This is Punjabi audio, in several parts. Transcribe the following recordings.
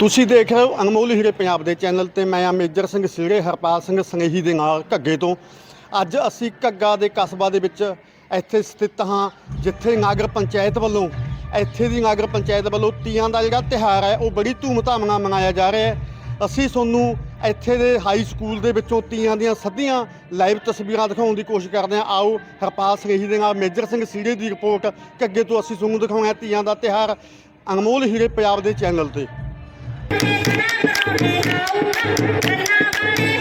ਤੁਸੀਂ ਦੇਖ ਰਹੇ ਹੋ ਅਨਮੋਲ ਹੀਰੇ ਪੰਜਾਬ ਦੇ ਚੈਨਲ ਤੇ ਮੈਂ ਆ ਮੇਜਰ ਸਿੰਘ ਸੀੜੇ ਹਰਪਾਲ ਸਿੰਘ ਸੰਗਹੀ ਦੇ ਨਾਲ ਘੱਗੇ ਤੋਂ। ਅੱਜ ਅਸੀਂ ਘੱਗਾ ਦੇ ਕਸਬਾ ਦੇ ਵਿੱਚ ਇੱਥੇ ਸਥਿਤ ਹਾਂ, ਜਿੱਥੇ ਨਾਗਰ ਪੰਚਾਇਤ ਵੱਲੋਂ, ਇੱਥੇ ਦੀ ਨਾਗਰ ਪੰਚਾਇਤ ਵੱਲੋਂ ਤੀਆਂ ਦਾ ਜਿਹੜਾ ਤਿਹਾਰ ਹੈ, ਉਹ ਬੜੀ ਧੂਮਧਾਮ ਨਾਲ ਮਨਾਇਆ ਜਾ ਰਿਹਾ ਹੈ। ਅਸੀਂ ਤੁਹਾਨੂੰ ਇੱਥੇ ਦੇ ਹਾਈ ਸਕੂਲ ਦੇ ਵਿੱਚੋਂ ਤੀਆਂ ਦੀਆਂ ਸੱਧੀਆਂ ਲਾਈਵ ਤਸਵੀਰਾਂ ਦਿਖਾਉਣ ਦੀ ਕੋਸ਼ਿਸ਼ ਕਰਦੇ ਹਾਂ। ਆਓ, ਹਰਪਾਲ ਸਨੇਹੀ ਦੇ ਨਾਲ ਮੇਜਰ ਸਿੰਘ ਸੀੜੇ ਦੀ ਰਿਪੋਰਟ ਘੱਗੇ ਤੋਂ ਅਸੀਂ ਤੁਹਾਨੂੰ ਦਿਖਾਉਂਦੇ ਹਾਂ ਤੀਆਂ ਦਾ ਤਿਹਾਰ ਅਨਮੋਲ ਹੀਰੇ ਪੰਜਾਬ ਦੇ ਚੈਨਲ ਤੇ। Thank you.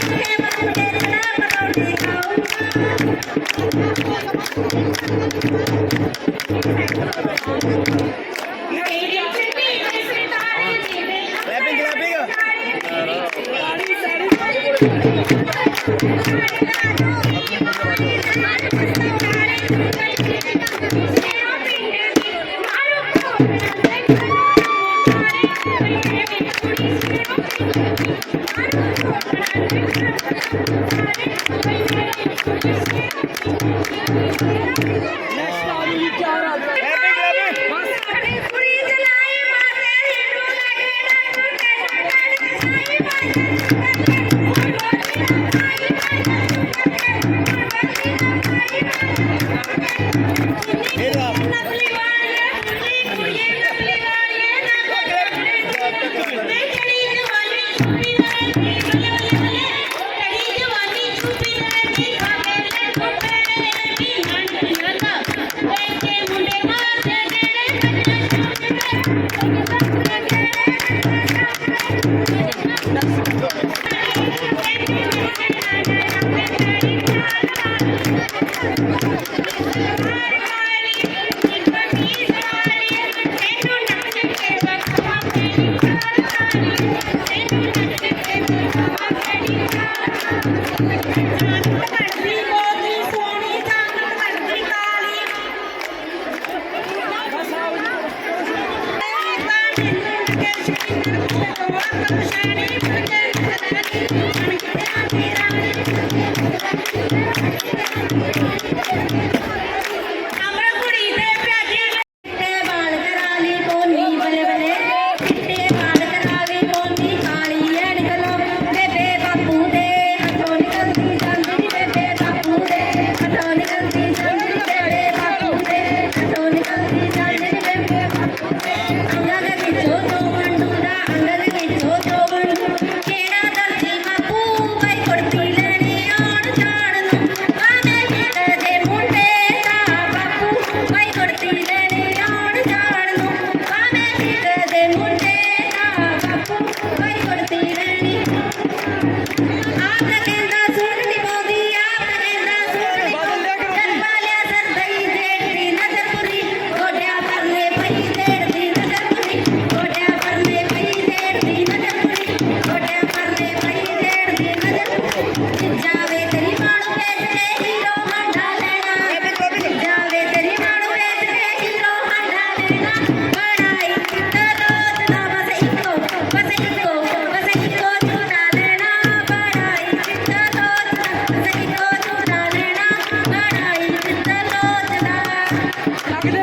Thank you.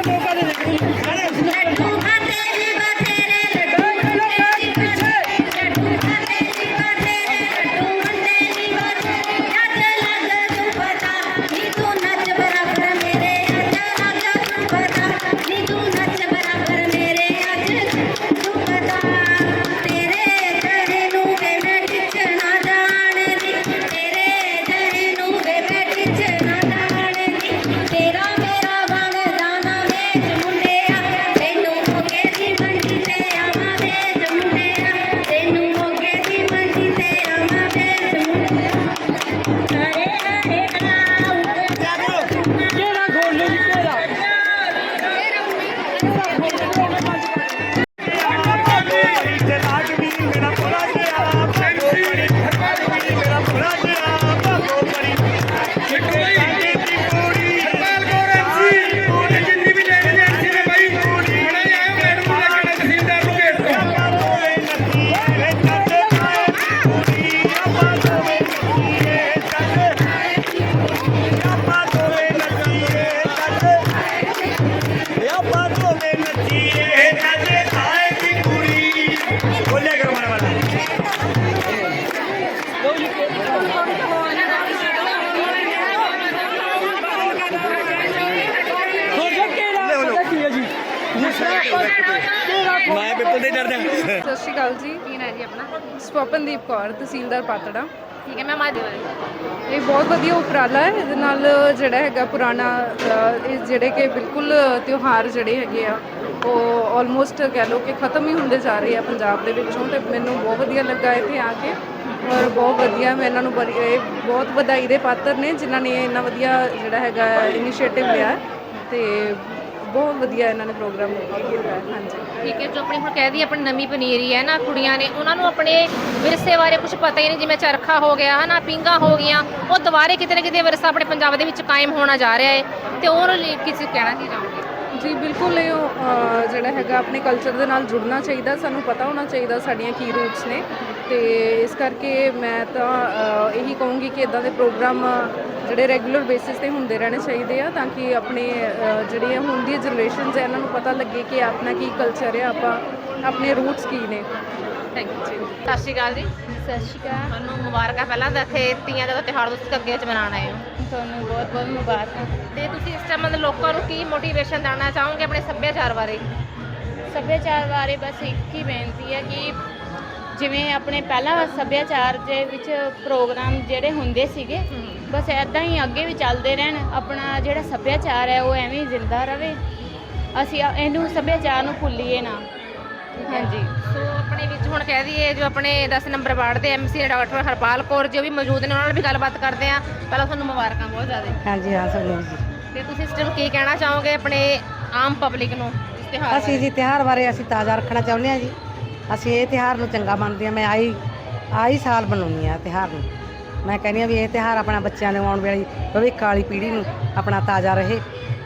deja ਮੈਂ ਪੇਪਰ ਦੇ ਡਰਦਾ। ਸਤਿ ਸ਼੍ਰੀ ਅਕਾਲ ਜੀ। ਕੀ ਨਾਮ ਜੀ ਆਪਣਾ? ਸਵਪਨਦੀਪ ਕੌਰ ਤਹਿਸੀਲਦਾਰ ਪਾਤੜਾ। ਠੀਕ ਹੈ ਮੈਂ ਮਾਦੀ ਇਹ ਬਹੁਤ ਵਧੀਆ ਉਪਰਾਲਾ ਹੈ। ਇਹਦੇ ਨਾਲ ਜਿਹੜਾ ਹੈਗਾ ਪੁਰਾਣਾ ਇਹ ਜਿਹੜੇ ਕਿ ਬਿਲਕੁਲ ਤਿਉਹਾਰ ਜਿਹੜੇ ਹੈਗੇ ਆ ਉਹ ਆਲਮੋਸਟ ਕਹਿ ਲੋ ਕਿ ਖਤਮ ਹੀ ਹੁੰਦੇ ਜਾ ਰਹੇ ਆ ਪੰਜਾਬ ਦੇ ਵਿੱਚੋਂ ਤੇ ਮੈਨੂੰ ਬਹੁਤ ਵਧੀਆ ਲੱਗਾ ਇੱਥੇ ਆ ਕੇ। ਔਰ ਬਹੁਤ ਵਧੀਆ ਮੈਂ ਇਹਨਾਂ ਨੂੰ ਬੜੀ ਇਹ ਬਹੁਤ ਵਧਾਈ ਦੇ ਪਾਤਰ ਨੇ ਜਿਨ੍ਹਾਂ ਨੇ ਇੰਨਾ ਵਧੀਆ ਜਿਹੜਾ ਹੈਗਾ ਇਨੀਸ਼ੀਏਟਿਵ ਲਿਆ। ਹੈ ਤੇ ਬਹੁਤ ਵਧੀਆ ਇਹਨਾਂ ਨੇ ਪ੍ਰੋਗਰਾਮ ਕੀਤਾ ਹੈ ਹਾਂਜੀ। ਠੀਕ ਹੈ ਜੋ ਆਪਣੀ ਹੁਣ ਕਹਿ ਦੀ ਆਪਣੀ ਨਵੀਂ ਪਨੀਰੀ ਹੈ ਨਾ ਕੁੜੀਆਂ ਨੇ ਉਹਨਾਂ ਨੂੰ ਆਪਣੇ ਵਿਰਸੇ ਬਾਰੇ ਕੁਝ ਪਤਾ ਹੀ ਨਹੀਂ ਜਿਵੇਂ ਚਰਖਾ ਹੋ ਗਿਆ ਹਨਾ ਪਿੰਗਾ ਹੋ ਗਈਆਂ ਉਹ ਦੁਬਾਰੇ ਕਿਤੇ ਨਾ ਕਿਤੇ ਵਿਰਸਾ ਆਪਣੇ ਪੰਜਾਬ ਦੇ ਵਿੱਚ ਕਾਇਮ ਹੋਣਾ ਜਾ ਰਿਹਾ ਹੈ। ਤੇ ਉਹਨਾਂ ਲਈ ਕਿਸੇ ਕਹਿਣਾ ਕੀ ਚਾਹੋਗੇ? ਜੀ ਬਿਲਕੁਲ ਇਹ ਅ, ਜਿਹੜਾ ਹੈਗਾ ਆਪਣੇ ਕਲਚਰ ਦੇ ਨਾਲ ਜੁੜਨਾ ਚਾਹੀਦਾ ਸਾਨੂੰ ਪਤਾ ਹੋਣਾ ਚਾਹੀਦਾ ਸਾਡੀਆਂ ਕੀ ਰੂਟਸ ਨੇ। ਤੇ ਇਸ ਕਰਕੇ ਮੈਂ ਤਾਂ ਇਹੀ ਕਹੂੰਗੀ ਕਿ ਇਦਾਂ ਦੇ ਪ੍ਰੋਗਰਾਮ ਜਿਹੜੇ ਰੈਗੂਲਰ ਬੇਸਿਸ ਤੇ ਹੁੰਦੇ ਰਹਿਣੇ ਚਾਹੀਦੇ ਆ ਤਾਂ ਕਿ ਆਪਣੇ ਜਿਹੜੀਆਂ ਹੁਣ ਦੀਆਂ ਜਨਰੇਸ਼ਨਸ ਹੈ ਇਹਨਾਂ ਨੂੰ ਪਤਾ ਲੱਗੇ ਕਿ ਆਪਣਾ ਕੀ ਕਲਚਰ ਹੈ ਆਪਾਂ ਆਪਣੇ ਰੂਟਸ ਕੀ ਨੇ। ਥੈਂਕ ਯੂ ਜੀ। ਸਤਿ ਸ਼੍ਰੀ ਅਕਾਲ ਜੀ। ਸਤਿ ਸ਼੍ਰੀ ਅਕਾਲ। ਤੁਹਾਨੂੰ ਮੁਬਾਰਕਾਂ ਪਹਿਲਾਂ ਤਾਂ ਇੱਥੇ ਤੀਆਂ ਦਾ ਤਿਉਹਾਰ ਤੁਸੀਂ ਕੱਗੇ ਚ ਮਨਾਉਣ ਆਏ ਹੋ। ਤੁਹਾਨੂੰ ਬਹੁਤ ਬਹੁਤ ਮੁਬਾਰਕਾਂ। ਤੇ ਤੁਸੀਂ ਇਸ ਟਾਈਮ ਮਤਲਬ ਲੋਕਾਂ ਨੂੰ ਕੀ ਮੋਟੀਵੇਸ਼ਨ ਦੇਣਾ ਚਾਹੋਗੇ ਆਪਣੇ ਸੱਭਿਆਚਾਰ ਬਾਰੇ? ਸੱਭਿਆਚਾਰ ਬਾਰੇ ਬਸ ਇੱਕ ਹੀ ਬੇਨਤੀ ਹੈ ਕਿ ਜਿਵੇਂ ਆਪਣੇ ਪਹਿਲਾਂ ਸੱਭਿਆਚਾਰ ਦੇ ਵਿੱਚ ਪ੍ਰੋਗਰਾਮ ਜਿਹੜੇ ਹੁੰਦੇ ਸੀਗੇ ਬਸ ਐਦਾਂ ਹੀ ਅੱਗੇ ਵੀ ਚੱਲਦੇ ਰਹਿਣ ਆਪਣਾ ਜਿਹੜਾ ਸੱਭਿਆਚਾਰ ਹੈ ਉਹ ਐਵੇਂ ਹੀ ਜ਼ਿੰਦਾ ਰਵੇ ਅਸੀਂ ਆ- ਇਹਨੂੰ ਸੱਭਿਆਚਾਰ ਨੂੰ ਭੁੱਲੀਏ ਨਾ। ਹਾਂਜੀ। ਸੋ ਆਪਣੇ ਵਿੱਚ ਹੁਣ ਕਹਿ ਦਈਏ ਜੋ ਆਪਣੇ 10 ਨੰਬਰ ਵਾਰਡ ਦੇ ਐਮਸੀ ਨੇ ਡਾਕਟਰ ਹਰਪਾਲ ਕੌਰ ਜੀ ਉਹ ਵੀ ਮੌਜੂਦ ਨੇ ਉਹਨਾਂ ਨਾਲ ਵੀ ਗੱਲਬਾਤ ਕਰਦੇ ਆ ਪਹਿਲਾਂ ਤੁਹਾਨੂੰ ਮੁਬਾਰਕਾਂ ਬਹੁਤ ਜ਼ਿਆਦਾ। ਹਾਂਜੀ ਹਾਂ ਸਾਨੂੰ ਜੀ ਤੇ ਤੁਸੀਂ ਇਸ ਟਾਈਮ ਕੀ ਕਹਿਣਾ ਚਾਹੋਗੇ ਆਪਣੇ ਆਮ ਪਬਲਿਕ ਨੂੰ ਇਸ ਅਸੀਂ ਜੀ ਤਿਉਹਾਰ ਬਾਰੇ ਅਸੀਂ ਤਾਜ਼ਾ ਰੱਖਣਾ ਚਾਹੁੰਦੇ ਹਾਂ ਜੀ। ਅਸੀਂ ਇਹ ਤਿਉਹਾਰ ਨੂੰ ਚੰਗਾ ਮੰਨਦੇ ਹਾਂ ਮੈਂ ਆਈ ਆਈ ਸਾਲ ਮਨਾਉਂਦੀ ਹਾਂ ਤਿਉਹਾਰ ਨੂੰ। ਮੈਂ ਕਹਿੰਦੀ ਹਾਂ ਵੀ ਇਹ ਤਿਉਹਾਰ ਆਪਣਾ ਬੱਚਿਆਂ ਨੂੰ ਆਉਣ ਵਾਲੀ ਭਵਿੱਖ ਵਾਲੀ ਪੀੜ੍ਹੀ ਨੂੰ ਆਪਣਾ ਤਾਜ਼ਾ ਰਹੇ।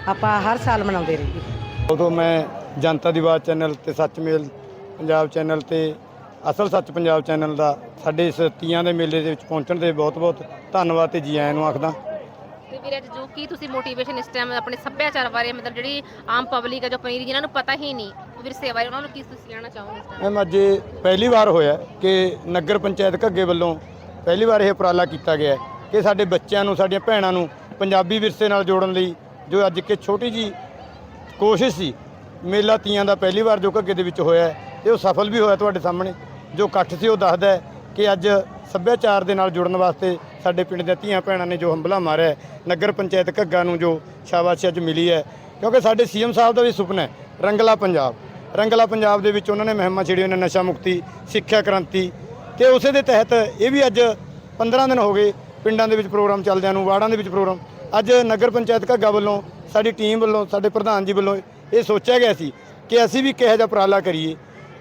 ਆਪਾਂ ਹਰ ਸਾਲ ਮਨਾਉਂਦੇ ਰਹੀਏ। ਉਦੋਂ ਮੈਂ ਜਨਤਾ ਦੀ ਆਵਾਜ਼ ਚੈਨਲ ਤੇ ਸੱਚਮੇਲ ਪੰਜਾਬ ਚੈਨਲ ਤੇ ਅਸਲ ਸੱਚ ਪੰਜਾਬ ਚੈਨਲ ਦਾ ਸਾਡੇ ਇਸ ਤੀਆਂ ਦੇ ਮੇਲੇ ਦੇ ਵਿੱਚ ਪਹੁੰਚਣ ਦੇ ਬਹੁਤ-ਬਹੁਤ ਧੰਨਵਾਦ ਤੇ ਜੀ ਆਇਆਂ ਨੂੰ ਆਖਦਾ। ਤੇ ਵੀਰੇ ਅੱਜ ਜੋ ਕੀ ਤੁਸੀਂ ਮੋਟੀਵੇਸ਼ਨ ਇਸ ਟਾਈਮ ਆਪਣੇ ਸੱਭਿਆਚਾਰ ਬਾਰੇ ਮਤਲਬ ਜਿਹੜੀ ਆਮ ਪਬਲਿਕ ਹੈ ਜੋ ਪਨੀਰੀ ਜਿਨ੍ਹਾਂ ਨੂੰ ਪਤਾ ਹੀ ਨਹੀਂ। ਵਿਰਸੇ ਬਾਰੇ ਉਹਨਾਂ ਨੂੰ ਕੀ ਤੁਸੀਂ ਕਹਿਣਾ ਚਾਹੋਗੇ ਮੈਮ ਅੱਜ ਇਹ ਪਹਿਲੀ ਵਾਰ ਹੋਇਆ ਕਿ ਨਗਰ ਪੰਚਾਇਤ ਘੱਗੇ ਵੱਲੋਂ ਪਹਿਲੀ ਵਾਰ ਇਹ ਉਪਰਾਲਾ ਕੀਤਾ ਗਿਆ ਹੈ ਕਿ ਸਾਡੇ ਬੱਚਿਆਂ ਨੂੰ, ਸਾਡੀਆਂ ਭੈਣਾਂ ਨੂੰ ਪੰਜਾਬੀ ਵਿਰਸੇ ਨਾਲ ਜੋੜਨ ਲਈ ਜੋ ਅੱਜ ਕਿ ਛੋਟੀ ਜੀ ਕੋਸ਼ਿਸ਼ ਸੀ, ਮੇਲਾ ਤੀਆਂ ਦਾ ਪਹਿਲੀ ਵਾਰ ਜੋ ਘੱਗੇ ਦੇ ਵਿੱਚ ਹੋਇਆ ਹੈ ਤੇ ਉਹ ਸਫਲ ਵੀ ਹੋਇਆ ਤੁਹਾਡੇ ਸਾਹਮਣੇ, ਜੋ ਇਕੱਠ ਸੀ ਉਹ ਦੱਸਦਾ ਹੈ ਕਿ ਅੱਜ ਸੱਭਿਆਚਾਰ ਦੇ ਨਾਲ ਜੁੜਨ ਵਾਸਤੇ ਸਾਡੇ ਪਿੰਡ ਦੀਆਂ ਧੀਆਂ ਭੈਣਾਂ ਨੇ ਜੋ ਹੰਬਲਾ ਮਾਰਿਆ ਨਗਰ ਪੰਚਾਇਤ ਘੱਗਾ ਨੂੰ ਜੋ ਸ਼ਾਬਾਸ਼ ਅੱਜ ਮਿਲੀ ਹੈ, ਕਿਉਂਕਿ ਸਾਡੇ ਸੀਐਮ ਸਾਹਿਬ ਦਾ ਵੀ ਸੁਪਨਾ ਹੈ, ਰੰਗਲਾ ਪੰਜਾਬ। ਰੰਗਲਾ ਪੰਜਾਬ ਦੇ ਵਿੱਚ ਉਹਨਾਂ ਨੇ ਮਹਿਮਾ ਛੇੜੀ, ਉਹਨਾਂ ਨਸ਼ਾ ਮੁਕਤੀ, ਸਿੱਖਿਆ ਕ੍ਰਾਂਤੀ ਤੇ ਉਸੇ ਦੇ ਤਹਿਤ ਇਹ ਵੀ ਅੱਜ 15 ਦਿਨ ਹੋ ਗਏ ਪਿੰਡਾਂ ਦੇ ਵਿੱਚ ਪ੍ਰੋਗਰਾਮ ਚੱਲਦਿਆਂ ਨੂੰ, ਵਾਰਡਾਂ ਦੇ ਵਿੱਚ ਪ੍ਰੋਗਰਾਮ। ਅੱਜ ਨਗਰ ਪੰਚਾਇਤ ਘੱਗਾ ਵੱਲੋਂ, ਸਾਡੀ ਟੀਮ ਵੱਲੋਂ, ਸਾਡੇ ਪ੍ਰਧਾਨ ਜੀ ਵੱਲੋਂ ਇਹ ਸੋਚਿਆ ਗਿਆ ਸੀ ਕਿ ਅਸੀਂ ਵੀ ਕਿਹੋ ਜਿਹਾ ਉਪਰਾਲਾ ਕਰੀਏ,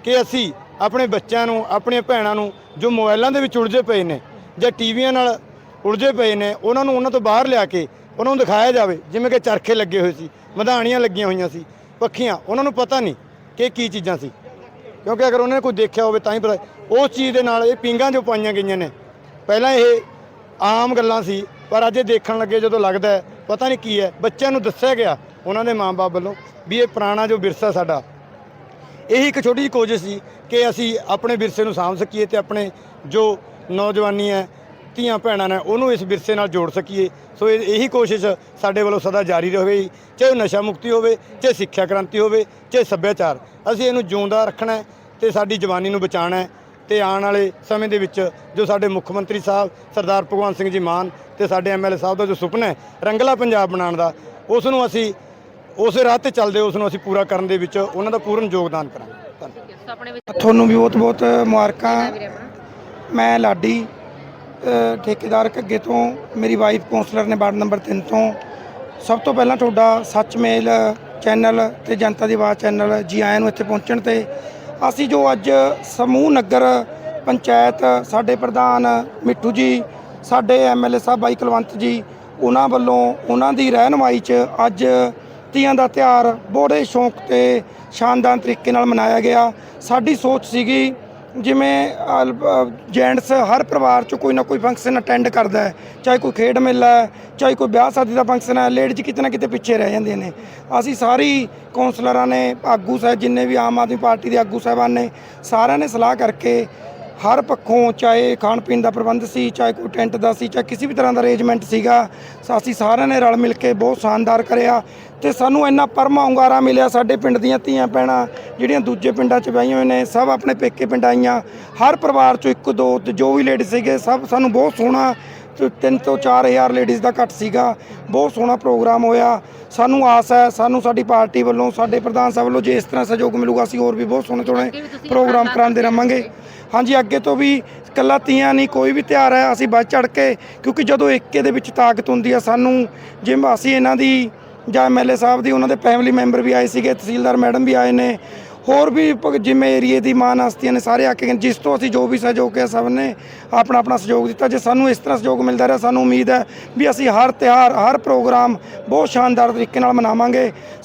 ਕਿ ਅਸੀਂ ਆਪਣੇ ਬੱਚਿਆਂ ਨੂੰ, ਆਪਣੀਆਂ ਭੈਣਾਂ ਨੂੰ ਜੋ ਮੋਬਾਈਲਾਂ ਦੇ ਵਿੱਚ ਉਲਝੇ ਪਏ ਨੇ ਜਾਂ ਟੀਵੀਆਂ ਨਾਲ ਉਲਝੇ ਪਏ ਨੇ, ਉਹਨਾਂ ਨੂੰ ਉਹਨਾਂ ਤੋਂ ਬਾਹਰ ਲਿਆ ਕੇ ਉਹਨਾਂ ਨੂੰ ਦਿਖਾਇਆ ਜਾਵੇ, ਜਿਵੇਂ ਕਿ ਚਰਖੇ ਲੱਗੇ ਹੋਏ ਸੀ, ਮਧਾਣੀਆਂ ਲੱਗੀਆਂ ਹੋਈਆਂ ਸੀ, ਪੱਖੀਆਂ, ਉਹਨਾਂ ਨੂੰ ਪਤਾ ਨਹੀਂ ਕਿ ਕੀ ਚੀਜ਼ਾਂ ਸੀ। ਕਿਉਂਕਿ ਅਗਰ ਉਹਨਾਂ ਨੇ ਕੋਈ ਦੇਖਿਆ ਹੋਵੇ ਤਾਂ ਹੀ ਪਤਾ ਉਸ ਚੀਜ਼ ਦੇ ਨਾਲ ਇਹ ਪਿੰਗਾਂ ਜੋ ਪਾਈਆਂ ਗਈਆਂ ਨੇ। ਪਹਿਲਾਂ ਇਹ ਆਮ ਗੱਲਾਂ ਸੀ, ਪਰ ਅੱਜ ਇਹ ਦੇਖਣ ਲੱਗੇ ਜਦੋਂ ਲੱਗਦਾ ਪਤਾ ਨਹੀਂ ਕੀ ਹੈ, ਬੱਚਿਆਂ ਨੂੰ ਦੱਸਿਆ ਗਿਆ ਉਹਨਾਂ ਦੇ ਮਾਪੇ ਵੱਲੋਂ ਵੀ ਇਹ ਪੁਰਾਣਾ ਜੋ ਵਿਰਸਾ ਸਾਡਾ। ਇਹੀ ਇੱਕ ਛੋਟੀ ਜਿਹੀ ਕੋਸ਼ਿਸ਼ ਸੀ ਕਿ ਅਸੀਂ ਆਪਣੇ ਵਿਰਸੇ ਨੂੰ ਸਾਂਭ ਸਕੀਏ ਤੇ ਆਪਣੇ ਜੋ ਨੌਜਵਾਨੀ ਹੈ ਧੀਆਂ ਭੈਣਾਂ ਨੇ ਉਹਨੂੰ ਇਸ ਵਿਰਸੇ ਨਾਲ ਜੋੜ ਸਕੀਏ। ਸੋ ਇਹ- ਇਹੀ ਕੋਸ਼ਿਸ਼ ਸਾਡੇ ਵੱਲੋਂ ਸਦਾ ਜਾਰੀ ਰਹੇਗੀ ਚਾਹੇ ਉਹ ਨਸ਼ਾ ਮੁਕਤੀ ਹੋਵੇ ਚਾਹੇ ਸਿੱਖਿਆ ਕ੍ਰਾਂਤੀ ਹੋਵੇ ਚਾਹੇ ਸੱਭਿਆਚਾਰ। ਅਸੀਂ ਇਹਨੂੰ ਜਿਉਂਦਾ ਰੱਖਣਾ ਹੈ ਤੇ ਸਾਡੀ ਜਵਾਨੀ ਨੂੰ ਬਚਾਉਣਾ ਹੈ ਤੇ ਆਉਣ ਵਾਲੇ ਸਮੇਂ ਦੇ ਵਿੱਚ ਜੋ ਸਾਡੇ ਮੁੱਖ ਮੰਤਰੀ ਸਾਹਿਬ ਸਰਦਾਰ ਭਗਵੰਤ ਸਿੰਘ ਜੀ ਮਾਨ ਤੇ ਸਾਡੇ ਐਮਐਲਏ ਸਾਹਿਬ ਦਾ ਜੋ ਸੁਪਨਾ ਹੈ ਰੰਗਲਾ ਪੰਜਾਬ ਬਣਾਉਣ ਦਾ ਉਸ ਨੂੰ ਅਸੀਂ ਉਸੇ ਰਾਹ ਤੇ ਚੱਲਦੇ ਉਸ ਨੂੰ ਅਸੀਂ ਪੂਰਾ ਕਰਨ ਦੇ ਵਿੱਚ ਉਹਨਾਂ ਦਾ ਪੂਰਨ ਯੋਗਦਾਨ ਕਰਾਂਗੇ। ਧੰਨਵਾਦ। ਸੋ ਆਪਣੇ ਵਿੱਚ ਤੁਹਾਨੂੰ ਵੀ ਬਹੁਤ ਬਹੁਤ ਮੁਬਾਰਕਾਂ। ਵੀਰੇ ਆਪਣਾ ਮੈਂ ਲਾਡੀ ਠੇਕੇਦਾਰ ਘੱਗੇ ਤੋਂ ਮੇਰੀ ਵਾਈਫ ਕਾਉਂਸਲਰ ਨੇ ਵਾਰਡ ਨੰਬਰ 3 ਤੋਂ। ਸਭ ਤੋਂ ਪਹਿਲਾਂ ਤੁਹਾਡਾ ਸੱਚਮੇਲ ਚੈਨਲ ਤੇ ਜਨਤਾ ਦੀ ਆਵਾਜ਼ ਚੈਨਲ ਜੀ ਆਇਆਂ ਨੂੰ ਇੱਥੇ ਪਹੁੰਚਣ ਤੇ ਅਸੀਂ ਜੋ ਅੱਜ ਸਮੂਹ ਨਗਰ ਪੰਚਾਇਤ ਸਾਡੇ ਪ੍ਰਧਾਨ ਮਿੱਠੂ ਜੀ, ਸਾਡੇ ਐਮਐਲਏ ਸਾਹਿਬ ਬਾਈ ਕੁਲਵੰਤ ਜੀ, ਉਹਨਾਂ ਵੱਲੋਂ ਉਹਨਾਂ ਦੀ ਰਹਿਨਮਾਈ 'ਚ ਅੱਜ ਤੀਆਂ ਦਾ ਤਿਉਹਾਰ ਬੜੇ ਸ਼ੌਂਕ ਤੇ ਸ਼ਾਨਦਾਰ ਤਰੀਕੇ ਨਾਲ ਮਨਾਇਆ ਗਿਆ। ਸਾਡੀ ਸੋਚ ਸੀਗੀ ਜਿਵੇਂ ਜੈਂਟਸ ਹਰ ਪਰਿਵਾਰ 'ਚ ਕੋਈ ਨਾ ਕੋਈ ਫੰਕਸ਼ਨ ਅਟੈਂਡ ਕਰਦਾ ਹੈ। ਚਾਹੇ ਕੋਈ ਖੇਡ ਮੇਲਾ ਹੈ, ਚਾਹੇ ਕੋਈ ਵਿਆਹ ਸ਼ਾਦੀ ਦਾ ਫੰਕਸ਼ਨ ਹੈ ਲੇਡੀਜ਼ ਕਿਤੇ ਨਾ ਕਿਤੇ ਪਿੱਛੇ ਰਹਿ ਜਾਂਦੀਆਂ ਨੇ। ਅਸੀਂ ਸਾਰੀ ਕਾਉਂਸਲਰਾਂ ਨੇ, ਆਗੂ ਸਾਹਿਬ, ਜਿੰਨੇ ਵੀ ਆਮ ਆਦਮੀ ਪਾਰਟੀ ਦੇ ਆਗੂ ਸਾਹਿਬਾਨ ਨੇ, ਸਾਰਿਆਂ ਨੇ ਸਲਾਹ ਕਰਕੇ ਹਰ ਪੱਖੋਂ ਚਾਹੇ ਖਾਣ ਪੀਣ ਦਾ ਪ੍ਰਬੰਧ ਸੀ, ਚਾਹੇ ਕੋਈ ਟੈਂਟ ਦਾ ਸੀ, ਚਾਹੇ ਕਿਸੇ ਵੀ ਤਰ੍ਹਾਂ ਦਾ ਅਰੇਂਜਮੈਂਟ ਸੀਗਾ, ਅਸੀਂ ਸਾਰਿਆਂ ਨੇ ਰਲ ਮਿਲ ਕੇ ਬਹੁਤ ਸ਼ਾਨਦਾਰ ਕਰਿਆ ਤੇ ਸਾਨੂੰ ਇੰਨਾ ਪਰਮਾ ਹੁੰਗਾਰਾ ਮਿਲਿਆ ਸਾਡੇ ਪਿੰਡ ਦੀਆਂ ਧੀਆਂ ਭੈਣਾਂ, ਜਿਹੜੀਆਂ ਦੂਜੇ ਪਿੰਡਾਂ 'ਚ ਵਿਆਹੀਆਂ ਹੋਏ ਨੇ, ਸਭ ਆਪਣੇ ਪੇਕੇ ਪਿੰਡ ਆਈਆਂ, ਹਰ ਪਰਿਵਾਰ 'ਚੋਂ ਇੱਕ, ਦੋ, ਤੇ ਜੋ ਵੀ ਲੇਡੀ ਸੀਗੇ, ਸਭ ਸਾਨੂੰ ਬਹੁਤ ਸੋਹਣਾ ਤਿੰਨ ਤੋਂ 4000 ਲੇਡੀਜ਼ ਦਾ ਇਕੱਠ ਸੀਗਾ। ਬਹੁਤ ਸੋਹਣਾ ਪ੍ਰੋਗਰਾਮ ਹੋਇਆ। ਸਾਨੂੰ ਆਸ ਹੈ ਸਾਨੂੰ ਸਾਡੀ ਪਾਰਟੀ ਵੱਲੋਂ ਸਾਡੇ ਪ੍ਰਧਾਨ ਸਾਹਿਬ ਵੱਲੋਂ ਜੇ ਇਸ ਤਰ੍ਹਾਂ ਸਹਿਯੋਗ ਮਿਲੂਗਾ ਅਸੀਂ ਹੋਰ ਵੀ ਬਹੁਤ ਸੋਹਣੇ ਸੋਹਣੇ ਪ੍ਰੋਗਰਾਮ ਕਰਾਉਂਦੇ ਰਵਾਂਗੇ ਹਾਂਜੀ ਅੱਗੇ ਤੋਂ ਵੀ ਇਕੱਲਾ ਤੀਆਂ ਨਹੀਂ ਕੋਈ ਵੀ ਤਿਉਹਾਰ ਹੈ ਅਸੀਂ ਵੱਧ ਚੜ ਕੇ ਕਿਉਂਕਿ ਜਦੋਂ ਏਕੇ ਦੇ ਵਿੱਚ ਤਾਕਤ ਹੁੰਦੀ ਹੈ ਸਾਨੂੰ ਜਿਵੇਂ ਅਸੀਂ ਇਹਨਾਂ ਦੀ ਜਾਂ ਐਮਐਲਏ ਸਾਹਿਬ ਦੀ ਉਹਨਾਂ ਦੇ ਫੈਮਿਲੀ ਮੈਂਬਰ ਵੀ ਆਏ ਸੀਗੇ ਤਹਿਸੀਲਦਾਰ ਮੈਡਮ ਵੀ ਆਏ ਨੇ ਹੋਰ ਵੀ ਪ- ਜਿਵੇਂ ਏਰੀਏ ਦੀ ਮਾਨ ਹਸਤੀਆਂ ਨੇ ਸਾਰੇ ਆ ਕੇ ਗਏ। ਜਿਸ ਤੋਂ ਅਸੀਂ ਜੋ ਵੀ ਸਹਿਯੋਗ ਕਿਹਾ ਸਭ ਨੇ ਆਪਣਾ ਆਪਣਾ ਸਹਿਯੋਗ ਦਿੱਤਾ ਜੇ ਸਾਨੂੰ ਇਸ ਤਰ੍ਹਾਂ ਸਹਿਯੋਗ ਮਿਲਦਾ ਰਿਹਾ, ਸਾਨੂੰ ਉਮੀਦ ਹੈ ਵੀ ਅਸੀਂ ਹਰ ਤਿਉਹਾਰ, ਹਰ ਪ੍ਰੋਗਰਾਮ ਬਹੁਤ ਸ਼ਾਨਦਾਰ ਤਰੀਕੇ ਨਾਲ ਮਨਾਵਾਂਗੇ